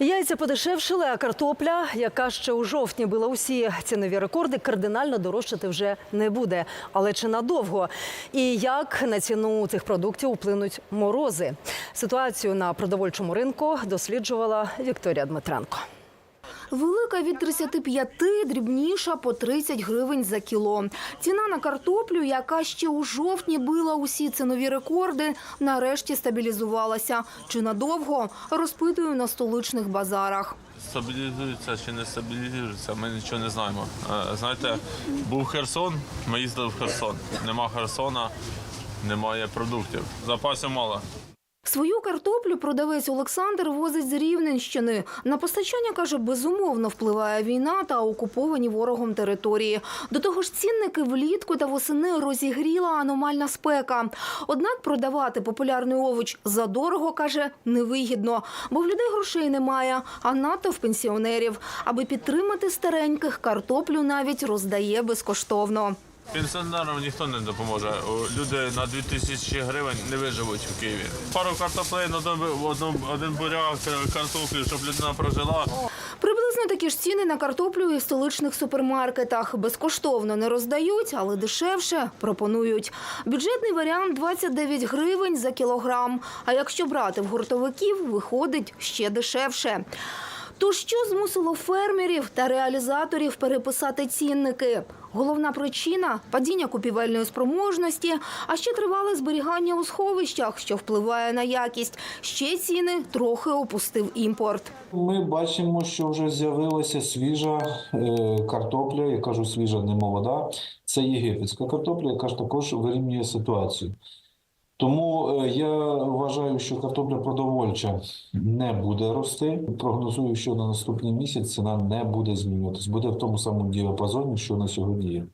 Яйця подешевшили, а картопля, яка ще у жовтні била усі цінові рекорди, кардинально дорожчати вже не буде. Але чи надовго? І як на ціну цих продуктів вплинуть морози? Ситуацію на продовольчому ринку досліджувала Вікторія Дмитренко. Велика від 35, дрібніша по 30 гривень за кіло. Ціна на картоплю, яка ще у жовтні била усі цінові рекорди, нарешті стабілізувалася. Чи надовго? Розпитую на столичних базарах. Стабілізується чи не стабілізується, ми нічого не знаємо. Е, Знаєте, був Херсон, ми їздили в Херсон. Нема Херсона, немає продуктів. Запасів мало. Свою картоплю продавець Олександр возить з Рівненщини. На постачання, каже, безумовно впливає війна та окуповані ворогом території. До того ж, цінники влітку та восени розігріла аномальна спека. Однак продавати популярний овоч задорого, каже, невигідно, бо в людей грошей немає, а надто в пенсіонерів. Аби підтримати стареньких, картоплю навіть роздає безкоштовно. Пенсіонерам ніхто не допоможе. Люди на 2000 гривень не виживуть в Києві. Пару картоплин, один, один, буряк е, картоплі, щоб людина прожила. Приблизно такі ж ціни на картоплю і в столичних супермаркетах. Безкоштовно не роздають, але дешевше пропонують. Бюджетний варіант 29 гривень за кілограм. А якщо брати в гуртовиків, виходить ще дешевше. То що змусило фермерів та реалізаторів переписати цінники? Головна причина падіння купівельної спроможності, а ще тривале зберігання у сховищах, що впливає на якість. Ще ціни трохи опустив імпорт. Ми бачимо, що вже з'явилася свіжа е, картопля, я кажу свіжа, не молода. Це єгипетська картопля, яка ж також вирівнює ситуацію. Тому е, я вважаю, що картопля продовольча не буде рости. Прогнозую, що на наступний місяць ціна не буде змінюватись. Буде в тому самому діапазоні, що на сьогодні є.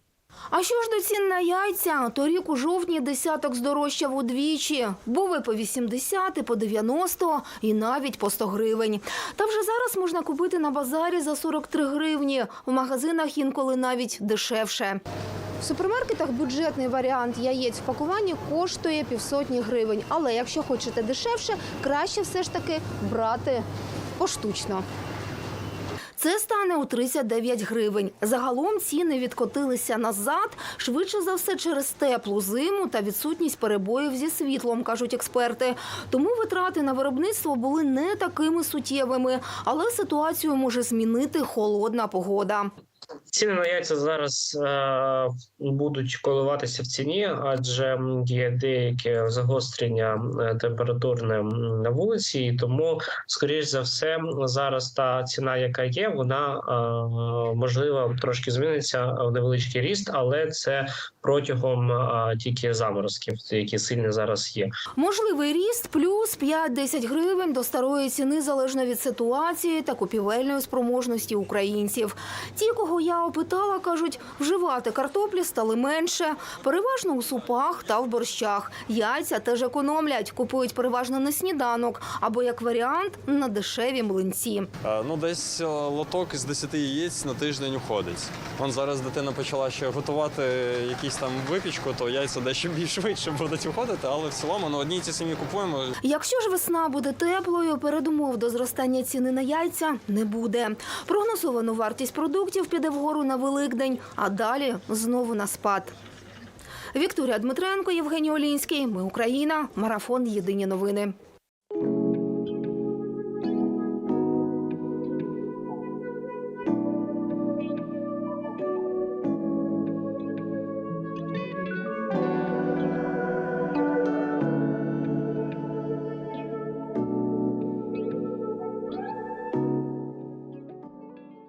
А що ж до цін на яйця? Торік у жовтні десяток здорожчав удвічі. Був і по 80, і по 90, і навіть по 100 гривень. Та вже зараз можна купити на базарі за 43 гривні. В магазинах інколи навіть дешевше. В супермаркетах бюджетний варіант яєць в пакуванні коштує півсотні гривень. Але якщо хочете дешевше, краще все ж таки брати поштучно. Це стане у 39 гривень. Загалом ціни відкотилися назад, швидше за все через теплу зиму та відсутність перебоїв зі світлом, кажуть експерти. Тому витрати на виробництво були не такими суттєвими, але ситуацію може змінити холодна погода. Ціни на яйця зараз е, будуть коливатися в ціні, адже є деяке загострення е, температурне на вулиці, і тому, скоріш за все, зараз та ціна, яка є, вона е, можливо трошки зміниться в невеличкий ріст, але це протягом е, тільки заморозків, які сильні зараз є. Можливий ріст плюс 5-10 гривень до старої ціни залежно від ситуації та купівельної спроможності українців. Ті, кого я опитала, кажуть, вживати картоплі стали менше, переважно у супах та в борщах. Яйця теж економлять, купують переважно на сніданок або як варіант на дешеві млинці. Е, Ну, десь е, лоток із 10 яєць на тиждень уходить. Вон зараз дитина почала ще готувати якісь там випічку, то яйця дещо більш швидше будуть уходити, але в цілому ну, одні ті самі купуємо. Якщо ж весна буде теплою, передумов до зростання ціни на яйця не буде. Прогнозовану вартість продуктів піде вгору на Великдень, а далі знову на спад. Вікторія Дмитренко, Євгеній Олінський. Ми Україна. Марафон. Єдині новини.